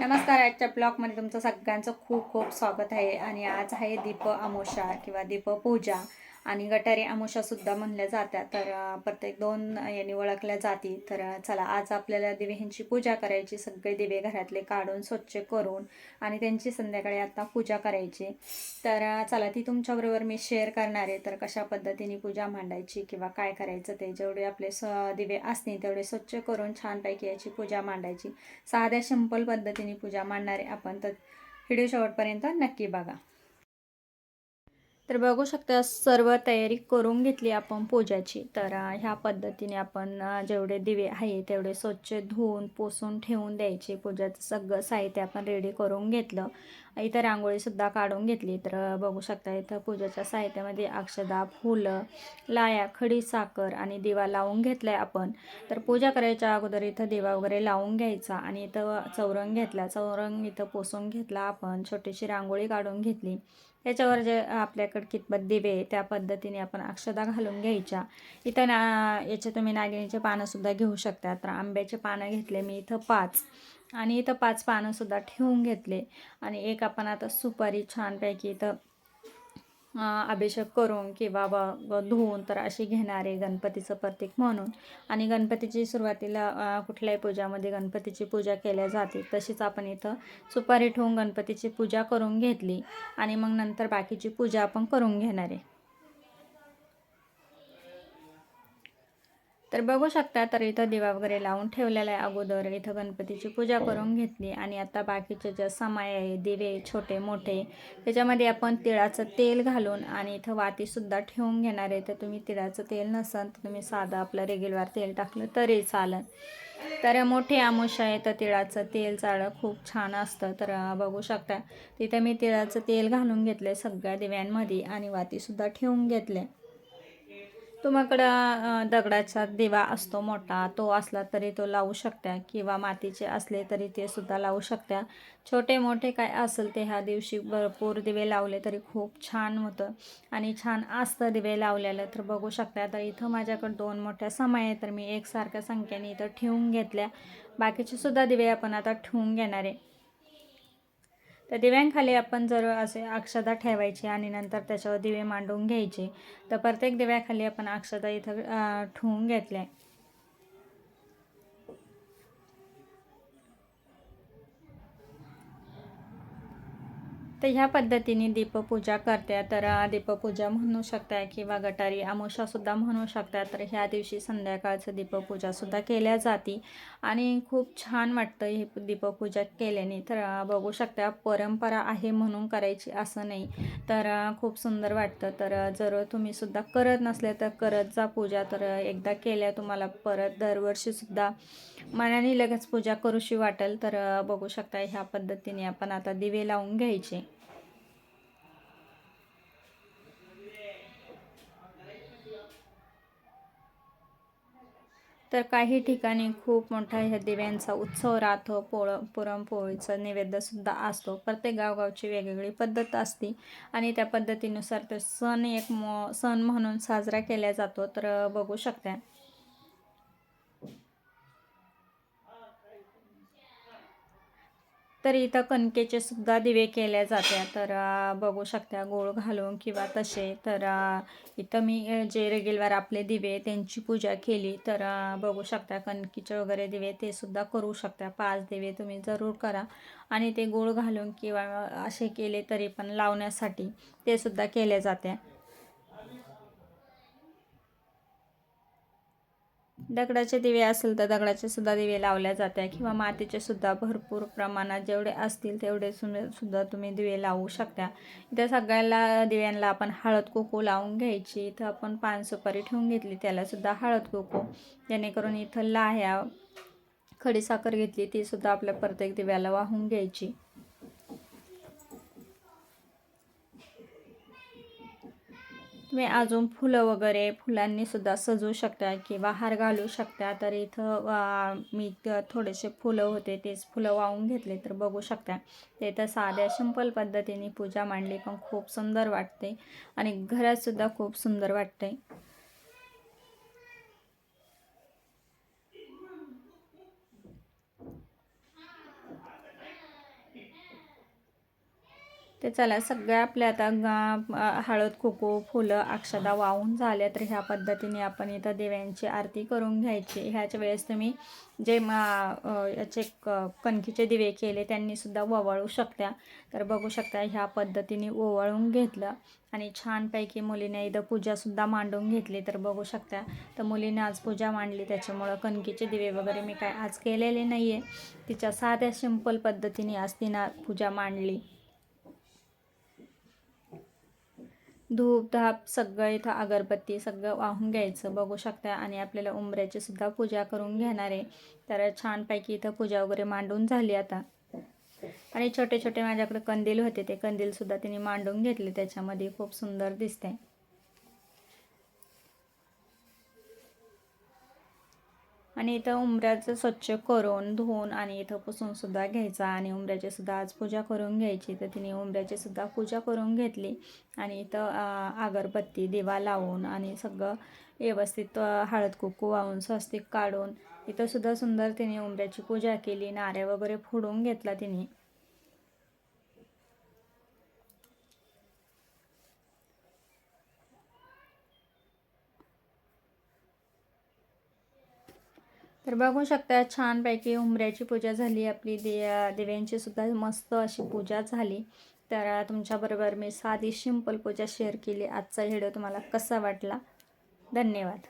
नमस्कार आजच्या ब्लॉगमध्ये तुमचं सगळ्यांचं खूप खूप स्वागत आहे. आणि आज आहे दीप अमावस्या किंवा दीप पूजा. आणि गटारी अमावस्यासुद्धा म्हणल्या जातात तर प्रत्येक दोन यांनी ओळखल्या जाती. तर चला आज आपल्याला दिवे ह्यांची पूजा करायची. सगळे दिवे घरातले काढून स्वच्छ करून आणि त्यांची संध्याकाळी आता पूजा करायची. तर चला ती तुमच्याबरोबर मी शेअर करणार आहे. तर कशा पद्धतीने पूजा मांडायची किंवा काय करायचं ते जेवढे आपले स दिवे असतील तेवढे स्वच्छ करून छानपैकी याची पूजा मांडायची. साध्या सिंपल पद्धतीने पूजा मांडणार आहे आपण. तर व्हिडिओ शेवटपर्यंत नक्की बघा. तर बघू शकता सर्व तयारी करून घेतली आपण पूजाची. तर ह्या पद्धतीने आपण जेवढे दिवे आहे तेवढे स्वच्छ धुवून पोसून ठेवून द्यायचे. पूजाचं सगळं साहित्य आपण रेडी करून घेतलं. इथं रांगोळीसुद्धा काढून घेतली. तर बघू शकता इथं पूजेच्या साहित्यामध्ये अक्षदा फुलं लाया खडी साखर आणि दिवा लावून घेतलाय आपण. तर पूजा करायच्या अगोदर इथं दिवा वगैरे लावून घ्यायचा आणि इथं चौरंग घेतला. चौरंग इथं पोसून घेतला आपण. छोटीशी रांगोळी काढून घेतली. त्याच्यावर जे आपल्याकडे कितपत दिवे त्या पद्धतीने आपण अक्षदा घालून घ्यायच्या. इथं ना याचे तुम्ही नागिणीचे पानंसुद्धा घेऊ शकता. तर आंब्याचे पानं घेतले मी इथं पाच. आणि इथं पाच पानंसुद्धा ठेवून घेतले. आणि एक आपण आता सुपारी छानपैकी इथं अभिषेक करून किंवा ब धुवून तर अशी घेणारे गणपतीचं प्रतीक म्हणून. आणि गणपतीची सुरुवातीला कुठल्याही पूजामध्ये गणपतीची पूजा केल्या जाते तशीच आपण इथं सुपारी ठेवून गणपतीची पूजा करून घेतली. आणि मग नंतर बाकीची पूजा आपण करून घेणार आहे. तर बघू शकता तर इथं दिवा वगैरे लावून ठेवलेला आहे अगोदर. इथं गणपतीची पूजा करून घेतली आणि आता बाकीचे जे समय आहे दिवे छोटे मोठे त्याच्यामध्ये आपण तिळाचं तेल घालून आणि इथं वातीसुद्धा ठेवून घेणार आहे. तर तुम्ही तिळाचं तेल नसन तर तुम्ही साधं आपलं रेग्युलर तेल टाकलं तरी चालेल. तर मोठे आमुष आहे तर तिळाचं तेल चाळं खूप छान असतं. तर बघू शकता तिथं मी तिळाचं तेल घालून घेतले सगळ्या दिव्यांमध्ये आणि वातीसुद्धा ठेवून घेतले तुमच्याकडं दगडाचा दिवा असतो मोठा तो असला तरी तो लावू शकता किंवा मातीचे असले तरी ते सुद्धा लावू शकता छोटे मोठे काय असेल ते ह्या दिवशी भरपूर दिवे लावले तरी खूप छान होतं. आणि छान असतं दिवे लावलेलं तर बघू शकता. तर इथं माझ्याकडं दोन मोठ्या समाय आहे तर मी एकसारख्या संख्येने इथं ठेवून घेतल्या. बाकीचे सुद्धा दिवे आपण आता ठेवून घेणार आहे. तर दिव्यांखाली आपण जर असे अक्षदा ठेवायची आणि नंतर त्याच्यावर दिवे मांडून घ्यायचे तर प्रत्येक दिव्याखाली आपण अक्षदा इथं ठेवून घेतल्या. तर ह्या पद्धतीने दीपपूजा करते तर दीपपूजा म्हणू शकता किंवा गटारी अमोशासुद्धा म्हणू शकता तर ह्या दिवशी संध्याकाळचं दीपपूजासुद्धा केल्या जाते. आणि खूप छान वाटतं ही दीपपूजा केल्याने. तर बघू शकता परंपरा आहे म्हणून करायची असं नाही. तर खूप सुंदर वाटतं. तर जर तुम्ही सुद्धा करत नसले तर करत जा पूजा. तर एकदा केल्या तुम्हाला परत दरवर्षीसुद्धा मनाने लगेच पूजा करूशी वाटेल तर बघू शकता ह्या पद्धतीने आपण आता दिवे लावून घ्यायचे. तर काही ठिकाणी खूप मोठा ह्या दिव्यांचा उत्सव राहतो पोळ पुरणपोळीचं नैवेद्यसुद्धा असतो. प्रत्येक गावगावची वेगवेगळी पद्धत असते आणि त्या पद्धतीनुसार तो सण एक मो सण म्हणून साजरा केला जातो. तर बघू शकता. तर इथं कणकेचे सुद्धा दिवे केल्या जात्या तर बघू शकता गोळ घालून किंवा तसे. तर इथं मी जे रेग्युलर आपले दिवे त्यांची पूजा केली. तर बघू शकता कणकीचे वगैरे दिवे ते सुद्धा करू शकता. पाच दिवे तुम्ही जरूर करा. आणि ते गोळ घालून किंवा असे केले तरी पण लावण्यासाठी ते सुद्धा केले जाते. दगडाचे दिवे असेल तर दगडाचे सुद्धा दिवे लावल्या जाते किंवा मातीचे सुद्धा भरपूर प्रमाणात जेवढे असतील तेवढे सुद्धा तुम्ही दिवे लावू शकता. इथं सगळ्याला दिव्यांना आपण हळद कुकू लावून घ्यायची. इथं आपण पान सुपारी ठेवून घेतली त्याला सुद्धा हळद कुकू. जेणेकरून इथं लाह्या खडीसाखर घेतली ती सुद्धा आपल्या प्रत्येक दिव्याला वाहून घ्यायची. तुम्ही अजून फुलं वगैरे फुलांनी सुद्धा सजवू शकता किंवा हार घालू शकता. तर इथं मी थोडेसे फुलं होते तेच फुलं वाहून घेतले तर बघू शकता. ते तर साध्या सिंपल पद्धतीने पूजा मांडली पण खूप सुंदर वाटते. आणि घरातसुद्धा खूप सुंदर वाटते ते चला सगळ्या आपल्या आता गा- हळद कुकू फुलं अक्षदा वाहून झाल्या तर ह्या पद्धतीने आपण इथं देव्यांची आरती करून घ्यायची. ह्याच वेळेस तुम्ही जे मा याचे क कणकीचे दिवे केले त्यांनीसुद्धा ओवाळू शकता. तर बघू शकता ह्या पद्धतीने ओवाळून घेतलं आणि छानपैकी मुलीने इथं पूजासुद्धा मांडून घेतली. तर बघू शकता तर मुलीने आज पूजा मांडली. त्याच्यामुळं कणकीचे दिवे वगैरे मी काय आज केलेले नाही आहे तिच्या साध्या सिंपल पद्धतीने आज तिनं पूजा मांडली. धूप धाप सगळं इथं अगरबत्ती सगळं वाहून घ्यायचं. बघू शकता आणि आपल्याला उमऱ्याची सुद्धा पूजा करून घेणार आहे. तर छानपैकी इथं पूजा वगैरे मांडून झाली आता. आणि छोटे छोटे माझ्याकडे कंदील होते. ते कंदीलसुद्धा तिने मांडून घेतले. त्याच्यामध्ये खूप सुंदर दिसते आणि इथं उंबऱ्याचं स्वच्छ करून धुवून आणि इथं पुसूनसुद्धा घ्यायचा. आणि उमऱ्याची सुद्धा आज पूजा करून घ्यायची. तर तिने उमऱ्याची सुद्धा पूजा करून घेतली. आणि इथं अगरबत्ती दिवा लावून आणि सगळं व्यवस्थित हळद कुकू वाहून स्वस्तिक काढून इथंसुद्धा सुंदर तिने उंबऱ्याची पूजा केली. नाऱ्या वगैरे फोडून घेतला तिने. तर बघू शकता छानपैकी उंबऱ्याची पूजा झाली आपली दे देव्यांची सुद्धा मस्त अशी पूजा झाली. तर तुमच्याबरोबर मी साधी सिंपल पूजा शेअर केली. आजचा व्हिडिओ तुम्हाला कसा वाटला? धन्यवाद.